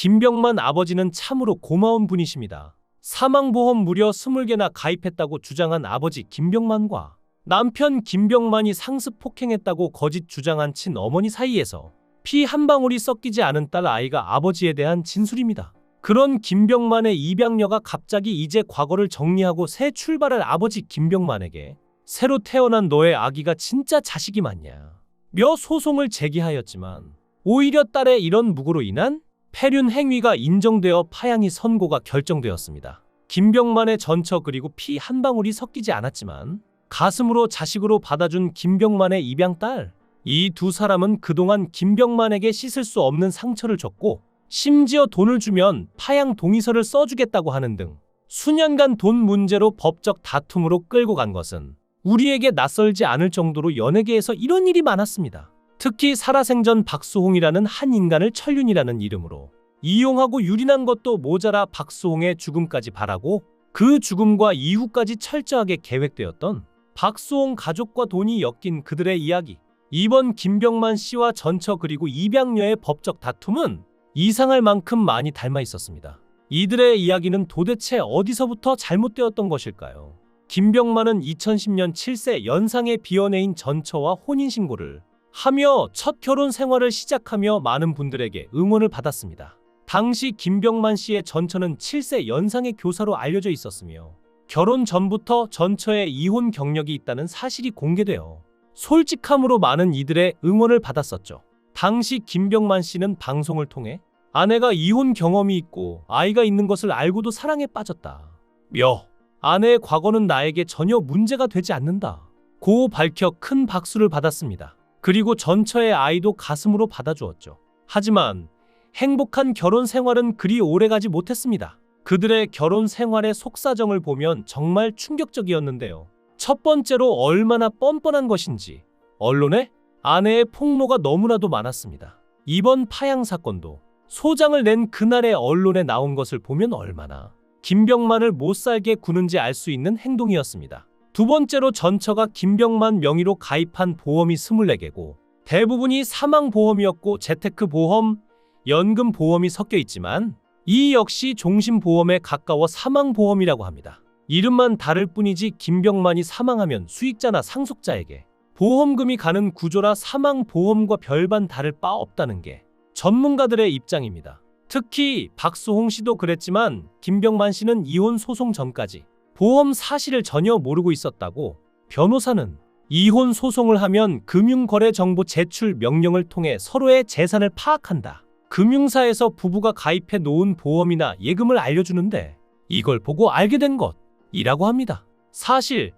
김병만 아버지는 참으로 고마운 분이십니다. 사망보험 무려 20개나 가입했다고 주장한 아버지 김병만과 남편 김병만이 상습 폭행했다고 거짓 주장한 친어머니 사이에서 피 한 방울이 섞이지 않은 딸 아이가 아버지에 대한 진술입니다. 그런 김병만의 입양녀가 갑자기 이제 과거를 정리하고 새 출발할 아버지 김병만에게 새로 태어난 너의 아기가 진짜 자식이 맞냐 며 소송을 제기하였지만 오히려 딸의 이런 무고로 인한 폐륜 행위가 인정되어 파양이 선고가 결정되었습니다. 김병만의 전처 그리고 피 한 방울이 섞이지 않았지만 가슴으로 자식으로 받아준 김병만의 입양 딸. 이 두 사람은 그동안 김병만에게 씻을 수 없는 상처를 줬고 심지어 돈을 주면 파양 동의서를 써주겠다고 하는 등 수년간 돈 문제로 법적 다툼으로 끌고 간 것은 우리에게 낯설지 않을 정도로 연예계에서 이런 일이 많았습니다. 특히 살아생전 박수홍이라는 한 인간을 천륜이라는 이름으로 이용하고 유린한 것도 모자라 박수홍의 죽음까지 바라고 그 죽음과 이후까지 철저하게 계획되었던 박수홍 가족과 돈이 엮인 그들의 이야기. 이번 김병만 씨와 전처 그리고 입양녀의 법적 다툼은 이상할 만큼 많이 닮아 있었습니다. 이들의 이야기는 도대체 어디서부터 잘못되었던 것일까요? 김병만은 2010년 7세 연상의 비연애인 전처와 혼인신고를 하며 첫 결혼 생활을 시작하며 많은 분들에게 응원을 받았습니다. 당시 김병만 씨의 전처는 7세 연상의 교사로 알려져 있었으며 결혼 전부터 전처의 이혼 경력이 있다는 사실이 공개되어 솔직함으로 많은 이들의 응원을 받았었죠. 당시 김병만 씨는 방송을 통해 아내가 이혼 경험이 있고 아이가 있는 것을 알고도 사랑에 빠졌다. 며 아내의 과거는 나에게 전혀 문제가 되지 않는다. 고 밝혀 큰 박수를 받았습니다. 그리고 전처의 아이도 가슴으로 받아주었죠. 하지만 행복한 결혼 생활은 그리 오래가지 못했습니다. 그들의 결혼 생활의 속사정을 보면 정말 충격적이었는데요. 첫 번째로 얼마나 뻔뻔한 것인지 언론에 아내의 폭로가 너무나도 많았습니다. 이번 파양 사건도 소장을 낸 그날의 언론에 나온 것을 보면 얼마나 김병만을 못 살게 구는지 알 수 있는 행동이었습니다. 두 번째로 전처가 김병만 명의로 가입한 보험이 24개고 대부분이 사망보험이었고 재테크 보험, 연금 보험이 섞여 있지만 이 역시 종신보험에 가까워 사망보험이라고 합니다. 이름만 다를 뿐이지 김병만이 사망하면 수익자나 상속자에게 보험금이 가는 구조라 사망보험과 별반 다를 바 없다는 게 전문가들의 입장입니다. 특히 박수홍 씨도 그랬지만 김병만 씨는 이혼 소송 전까지 보험 사실을 전혀 모르고 있었다고 변호사는 이혼 소송을 하면 금융거래 정보 제출 명령을 통해 서로의 재산을 파악한다. 금융사에서 부부가 가입해 놓은 보험이나 예금을 알려주는데 이걸 보고 알게 된 것이라고 합니다. 사실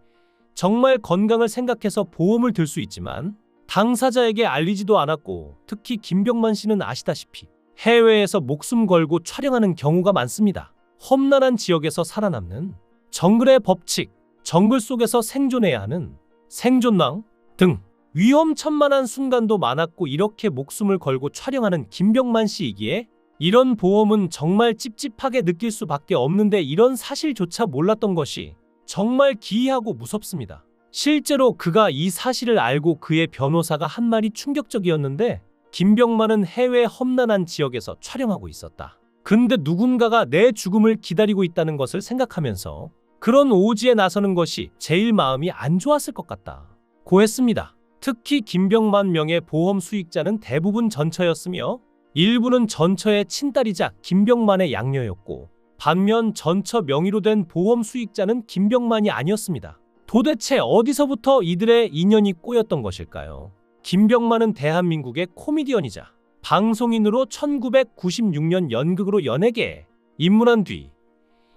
정말 건강을 생각해서 보험을 들 수 있지만 당사자에게 알리지도 않았고 특히 김병만 씨는 아시다시피 해외에서 목숨 걸고 촬영하는 경우가 많습니다. 험난한 지역에서 살아남는 정글의 법칙, 정글 속에서 생존해야 하는 생존왕 등 위험천만한 순간도 많았고 이렇게 목숨을 걸고 촬영하는 김병만 씨이기에 이런 보험은 정말 찝찝하게 느낄 수밖에 없는데 이런 사실조차 몰랐던 것이 정말 기이하고 무섭습니다. 실제로 그가 이 사실을 알고 그의 변호사가 한 말이 충격적이었는데 김병만은 해외 험난한 지역에서 촬영하고 있었다. 근데 누군가가 내 죽음을 기다리고 있다는 것을 생각하면서 그런 오지에 나서는 것이 제일 마음이 안 좋았을 것 같다. 고했습니다. 특히 김병만 명의 보험 수익자는 대부분 전처였으며 일부는 전처의 친딸이자 김병만의 양녀였고 반면 전처 명의로 된 보험 수익자는 김병만이 아니었습니다. 도대체 어디서부터 이들의 인연이 꼬였던 것일까요? 김병만은 대한민국의 코미디언이자 방송인으로 1996년 연극으로 연예계에 입문한 뒤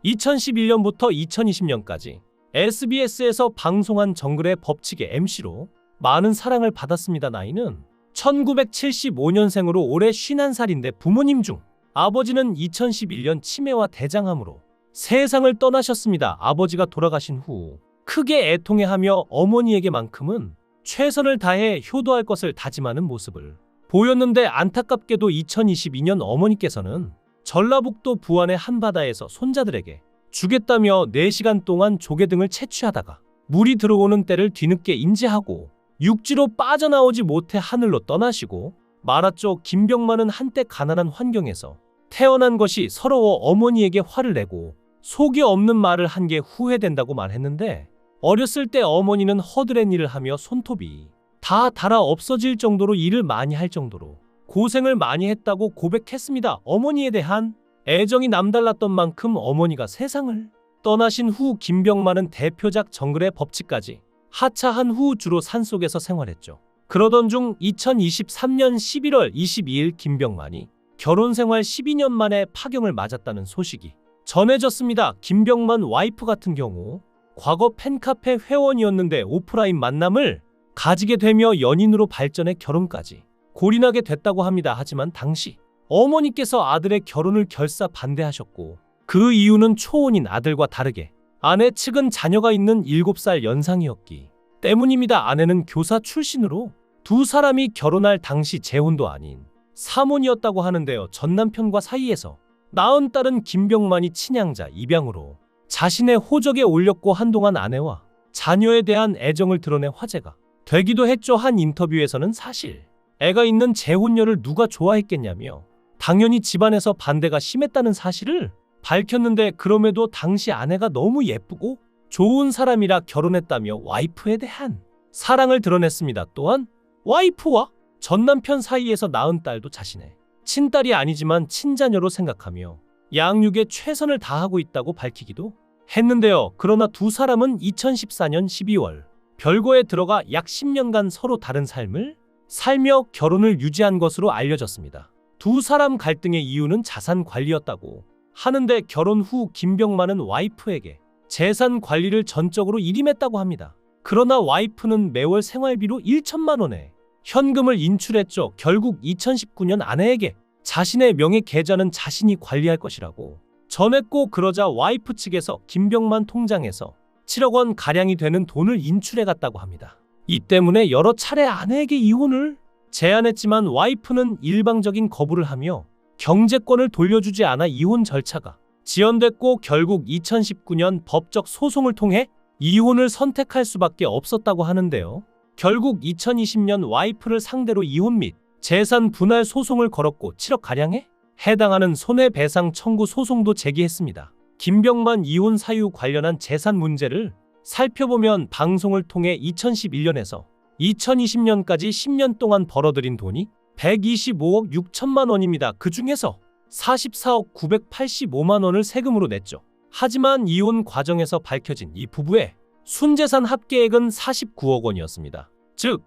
2011년부터 2020년까지 SBS에서 방송한 정글의 법칙의 MC로 많은 사랑을 받았습니다. 나이는 1975년생으로 올해 51살인데 부모님 중 아버지는 2011년 치매와 대장암으로 세상을 떠나셨습니다. 아버지가 돌아가신 후 크게 애통해하며 어머니에게만큼은 최선을 다해 효도할 것을 다짐하는 모습을 보였는데 안타깝게도 2022년 어머니께서는 전라북도 부안의 한바다에서 손자들에게 주겠다며 4시간 동안 조개 등을 채취하다가 물이 들어오는 때를 뒤늦게 인지하고 육지로 빠져나오지 못해 하늘로 떠나시고 말았죠. 김병만은 한때 가난한 환경에서 태어난 것이 서러워 어머니에게 화를 내고 속이 없는 말을 한 게 후회된다고 말했는데 어렸을 때 어머니는 허드렛 일을 하며 손톱이 다 닳아 없어질 정도로 일을 많이 할 정도로 고생을 많이 했다고 고백했습니다. 어머니에 대한 애정이 남달랐던 만큼 어머니가 세상을 떠나신 후 김병만은 대표작 정글의 법칙까지 하차한 후 주로 산속에서 생활했죠. 그러던 중 2023년 11월 22일 김병만이 결혼 생활 12년 만에 파경을 맞았다는 소식이 전해졌습니다. 김병만 와이프 같은 경우 과거 팬카페 회원이었는데 오프라인 만남을 가지게 되며 연인으로 발전해 결혼까지 골인하게 됐다고 합니다. 하지만 당시 어머니께서 아들의 결혼을 결사 반대하셨고 그 이유는 초혼인 아들과 다르게 아내 측은 자녀가 있는 7살 연상이었기 때문입니다. 아내는 교사 출신으로 두 사람이 결혼할 당시 재혼도 아닌 사몬이었다고 하는데요. 전 남편과 사이에서 낳은 딸은 김병만이 친양자 입양으로 자신의 호적에 올렸고 한동안 아내와 자녀에 대한 애정을 드러내 화제가 되기도 했죠. 한 인터뷰에서는 사실 애가 있는 재혼녀를 누가 좋아했겠냐며 당연히 집안에서 반대가 심했다는 사실을 밝혔는데 그럼에도 당시 아내가 너무 예쁘고 좋은 사람이라 결혼했다며 와이프에 대한 사랑을 드러냈습니다. 또한 와이프와 전 남편 사이에서 낳은 딸도 자신의 친딸이 아니지만 친자녀로 생각하며 양육에 최선을 다하고 있다고 밝히기도 했는데요. 그러나 두 사람은 2014년 12월 별거에 들어가 약 10년간 서로 다른 삶을 살며 결혼을 유지한 것으로 알려졌습니다. 두 사람 갈등의 이유는 자산 관리였다고 하는데 결혼 후 김병만은 와이프에게 재산 관리를 전적으로 일임했다고 합니다. 그러나 와이프는 매월 생활비로 1천만 원의 현금을 인출했죠. 결국 2019년 아내에게 자신의 명의 계좌는 자신이 관리할 것이라고 전했고 그러자 와이프 측에서 김병만 통장에서 7억 원 가량이 되는 돈을 인출해 갔다고 합니다. 이 때문에 여러 차례 아내에게 이혼을 제안했지만 와이프는 일방적인 거부를 하며 경제권을 돌려주지 않아 이혼 절차가 지연됐고 결국 2019년 법적 소송을 통해 이혼을 선택할 수밖에 없었다고 하는데요. 결국 2020년 와이프를 상대로 이혼 및 재산 분할 소송을 걸었고 7억 가량에 해당하는 손해배상 청구 소송도 제기했습니다. 김병만 이혼 사유 관련한 재산 문제를 살펴보면 방송을 통해 2011년에서 2020년까지 10년 동안 벌어들인 돈이 125억 6천만 원입니다. 그 중에서 44억 985만 원을 세금으로 냈죠. 하지만 이혼 과정에서 밝혀진 이 부부의 순재산 합계액은 49억 원이었습니다. 즉,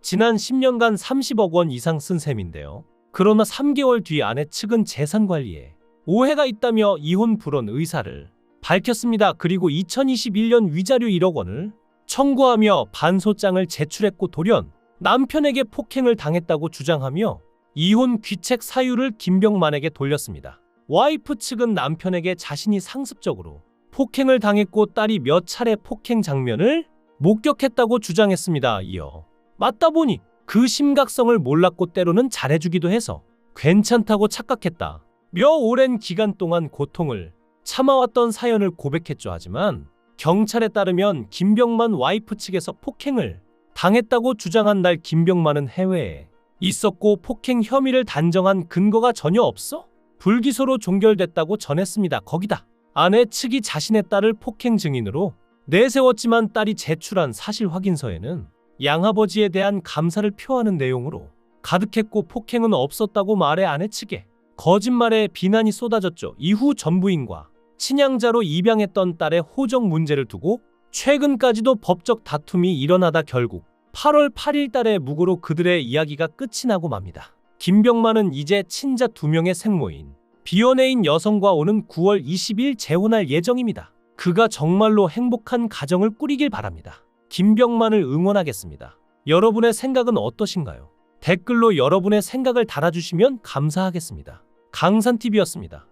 지난 10년간 30억 원 이상 쓴 셈인데요. 그러나 3개월 뒤 아내 측은 재산 관리에 오해가 있다며 이혼 불원 의사를 밝혔습니다. 그리고 2021년 위자료 1억 원을 청구하며 반소장을 제출했고 돌연 남편에게 폭행을 당했다고 주장하며 이혼 귀책 사유를 김병만에게 돌렸습니다. 와이프 측은 남편에게 자신이 상습적으로 폭행을 당했고 딸이 몇 차례 폭행 장면을 목격했다고 주장했습니다. 이어 맞다 보니 그 심각성을 몰랐고 때로는 잘해주기도 해서 괜찮다고 착각했다. 며 오랜 기간 동안 고통을 참아왔던 사연을 고백했죠. 하지만 경찰에 따르면 김병만 와이프 측에서 폭행을 당했다고 주장한 날 김병만은 해외에 있었고 폭행 혐의를 단정한 근거가 전혀 없어 불기소로 종결됐다고 전했습니다. 거기다 아내 측이 자신의 딸을 폭행 증인으로 내세웠지만 딸이 제출한 사실 확인서에는 양아버지에 대한 감사를 표하는 내용으로 가득했고 폭행은 없었다고 말해 아내 측에 거짓말에 비난이 쏟아졌죠. 이후 전부인과 친양자로 입양했던 딸의 호적 문제를 두고 최근까지도 법적 다툼이 일어나다 결국 8월 8일 달에 무고로 그들의 이야기가 끝이 나고 맙니다. 김병만은 이제 친자 두 명의 생모인 비연애인 여성과 오는 9월 20일 재혼할 예정입니다. 그가 정말로 행복한 가정을 꾸리길 바랍니다. 김병만을 응원하겠습니다. 여러분의 생각은 어떠신가요? 댓글로 여러분의 생각을 달아주시면 감사하겠습니다. 강산TV였습니다.